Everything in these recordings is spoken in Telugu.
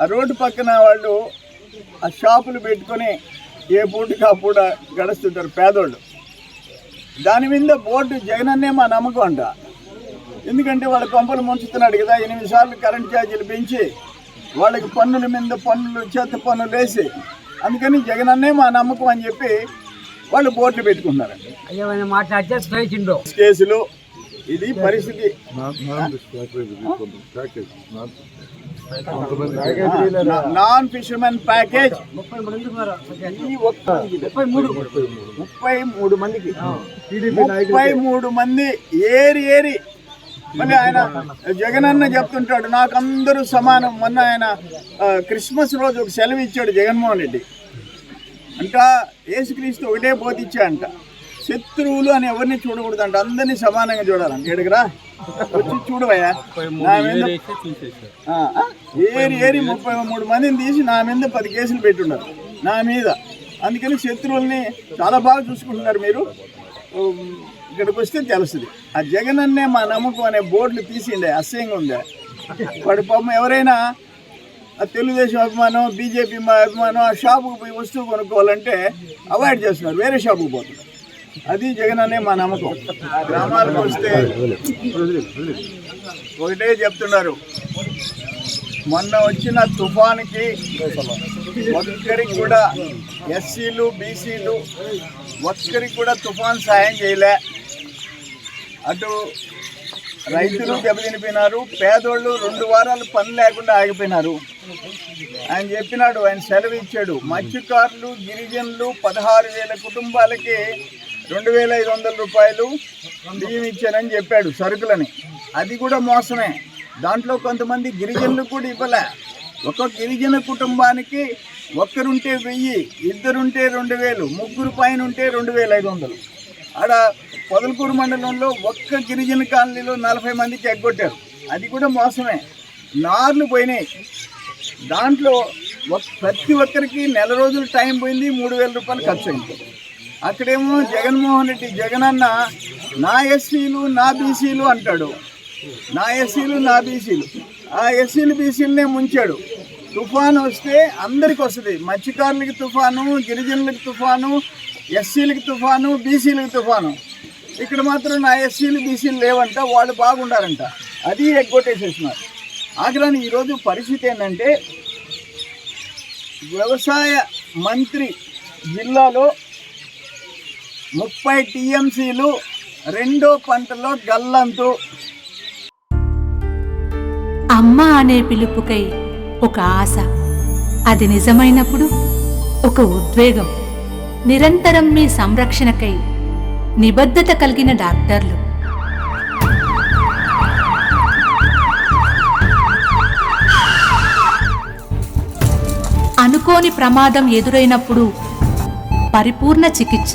ఆ రోడ్డు పక్కన వాళ్ళు ఆ షాపులు పెట్టుకొని ఏ పూటకి ఆ పూట గడుస్తుంటారు పేదోళ్ళు. దాని మీద బోర్డు జగనన్నే మా నమ్మకం అంట. ఎందుకంటే వాళ్ళ కొంపలు ముంచుతున్నాడు కదా ఎనిమిది సార్లు కరెంట్ ఛార్జీలు పెంచి వాళ్ళకి పన్నుల మీద పన్నులు చెత్త పన్నులు వేసి అందుకని జగనన్నే మా నమ్మకం అని చెప్పి వాళ్ళు బోర్డులు మాట్లాడితే స్నేహితుడు కేసులు ఇది పరిస్థితి. Non fishermen package. ముప్పై మూడు మందికి ముప్పై మూడు మంది ఏరి ఏరి. మళ్ళీ ఆయన జగన్ అన్న చెప్తుంటాడు నాకు అందరూ సమానం. మొన్న ఆయన క్రిస్మస్ రోజు ఒక సెలవు ఇచ్చాడు జగన్మోహన్ రెడ్డి. అంట యేసుక్రీస్తు ఒకటే బోధించా అంట శత్రువులు అని ఎవరిని చూడకూడదంట. అందరినీ సమానంగా చూడాలంట. ఎడుగురా వచ్చి చూడవయ్యా ఏరి ఏరి ముప్పై మూడు మందిని తీసి నా మీద పది కేసులు పెట్టున్నారు. నా మీద. అందుకని శత్రువుల్ని చాలా బాగా చూసుకుంటున్నారు మీరు. ఇక్కడికి వస్తే తెలుస్తుంది. ఆ జగన్ అన్నే మా నమ్మకం అనే బోర్డులు తీసిండే అసహ్యంగా ఉండే. వాడి పాపం ఎవరైనా ఆ తెలుగుదేశం అభిమానం బీజేపీ మా అభిమానం ఆ షాపుకి పోయి వస్తువు కొనుక్కోవాలంటే అవాయిడ్ చేస్తున్నారు. వేరే షాపుకి పోతున్నారు. అది జగన్ అనే మా నమ్మకం. గ్రామాలకు వస్తే ఒకటే చెప్తున్నారు. మొన్న వచ్చిన తుఫాన్కి ఒక్కరికి కూడా ఎస్సీలు బీసీలు ఒక్కరికి కూడా తుఫాన్ సాయం చేయలే. అటు రైతులు దెబ్బతినిపోయినారు పేదోళ్ళు రెండు వారాలు పని లేకుండా ఆగిపోయినారు. ఆయన చెప్పినాడు ఆయన సెలవు ఇచ్చాడు. మత్స్యకారులు గిరిజనులు పదహారు వేల కుటుంబాలకి రెండు వేల ఐదు వందల రూపాయలు బియ్యం ఇచ్చానని చెప్పాడు సరుకులని. అది కూడా మోసమే. దాంట్లో కొంతమంది గిరిజనులు కూడా ఇవ్వలే. ఒక గిరిజన కుటుంబానికి ఒక్కరుంటే వెయ్యి ఇద్దరుంటే రెండు వేలు ముగ్గురు పైన ఉంటే రెండు వేల ఐదు వందలు. ఆడ పొదలకూరు మండలంలో ఒక్క గిరిజన కాలనీలో నలభై మందికి ఎగ్గొట్టారు. అది కూడా మోసమే. నార్లు పోయినాయి. దాంట్లో ప్రతి ఒక్కరికి నెల రోజులు టైం పోయింది మూడు వేల రూపాయలు ఖర్చు అయింది అక్కడేమో జగన్మోహన్ రెడ్డి జగనన్న నా ఎస్సీలు నా బీసీలు అంటాడు. నా ఎస్సీలు నా బీసీలు. ఆ ఎస్సీలు బీసీలనే ముంచాడు. తుఫాను వస్తే అందరికి వస్తుంది. మత్స్యకారులకి తుఫాను గిరిజనులకి తుఫాను ఎస్సీలకి తుఫాను బీసీలకి తుఫాను. ఇక్కడ మాత్రం నా ఎస్సీలు బీసీలు లేవంట వాళ్ళు బాగుండారంట. అది ఎగ్గొట్టేసేసినారు. ఆగ్రాని ఈరోజు పరిస్థితి ఏంటంటే వ్యవసాయ మంత్రి జిల్లాలో ముప్పై టీఎంసీలు రెండో పంటలో గల్లంతు. అమ్మ అనే పిలుపుకై ఒక ఆశ. అది నిజమైనప్పుడు ఒక ఉద్వేగం. నిరంతరం మీ సంరక్షణకై నిబద్ధత కలిగిన డాక్టర్లు. అనుకోని ప్రమాదం ఎదురైనప్పుడు పరిపూర్ణ చికిత్స.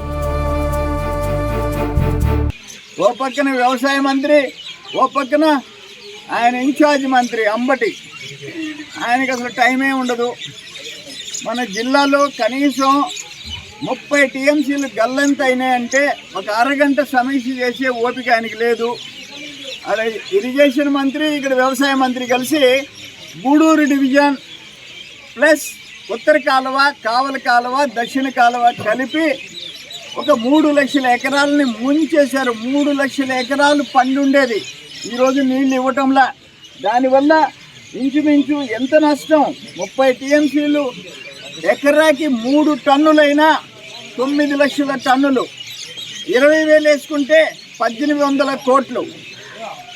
ఓ పక్కన వ్యవసాయ మంత్రి ఓ పక్కన ఆయన ఇన్ఛార్జ్ మంత్రి అంబటి. ఆయనకి అసలు టైమే ఉండదు. మన జిల్లాలో కనీసం ముప్పై టీఎంసీలు గల్లంత అయినాయంటే ఒక అరగంట సమీక్ష చేసే ఓపిక ఆయనకి లేదు. అలా ఇరిగేషన్ మంత్రి ఇక్కడ వ్యవసాయ మంత్రి కలిసి గూడూరు డివిజన్ ప్లస్ ఉత్తర కాలువ కావల కాలువ దక్షిణ కాలువ కలిపి ఒక మూడు లక్షల ఎకరాలని ముంచేశారు. మూడు లక్షల ఎకరాలు పండుండేది. ఈరోజు నీళ్ళు ఇవ్వటంలా. దానివల్ల ఇంచుమించు ఎంత నష్టం? ముప్పై టీఎంసీలు. ఎకరాకి మూడు టన్నులైనా తొమ్మిది లక్షల టన్నులు. ఇరవై వేలు వేసుకుంటే పద్దెనిమిది వందల కోట్లు.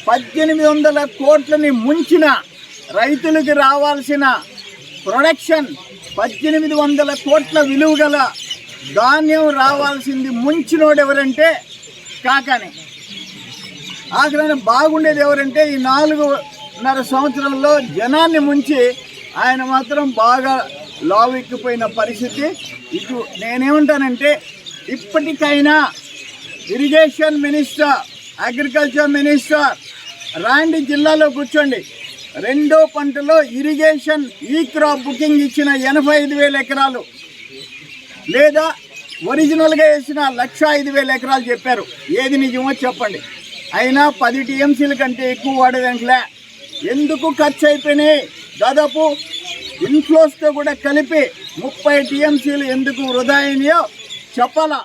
పద్దెనిమిది వందల కోట్లని ముంచిన రైతులకు రావాల్సిన ప్రొడక్షన్ పద్దెనిమిది వందల కోట్ల విలువ గల ధాన్యం రావాల్సింది ముంచినోడు ఎవరంటే కాకాని. ఆఖరణ బాగుండేది ఎవరంటే ఈ నాలుగున్నర సంవత్సరంలో జనాన్ని ముంచి ఆయన మాత్రం బాగా లావెక్కిపోయిన పరిస్థితి. ఇటు నేనేమంటానంటే ఇప్పటికైనా ఇరిగేషన్ మినిస్టర్ అగ్రికల్చర్ మినిస్టర్ రాండి జిల్లాలో కూర్చోండి. రెండో పంటలో ఇరిగేషన్ ఈ క్రాప్ బుకింగ్ ఇచ్చిన ఎనభై ఐదు వేల ఎకరాలు. లేదా ఒరిజినల్గా వేసిన లక్ష ఐదు వేల ఎకరాలు చెప్పారు. ఏది నిజమో చెప్పండి. అయినా పది టీఎంసీల కంటే ఎక్కువ వాడేదాంట్లే ఎందుకు ఖర్చు అయిపోయినాయి? దాదాపు ఇన్ఫ్లోస్తో కూడా కలిపి ముప్పై టీఎంసీలు ఎందుకు వృధా అయినాయో చెప్పాలా?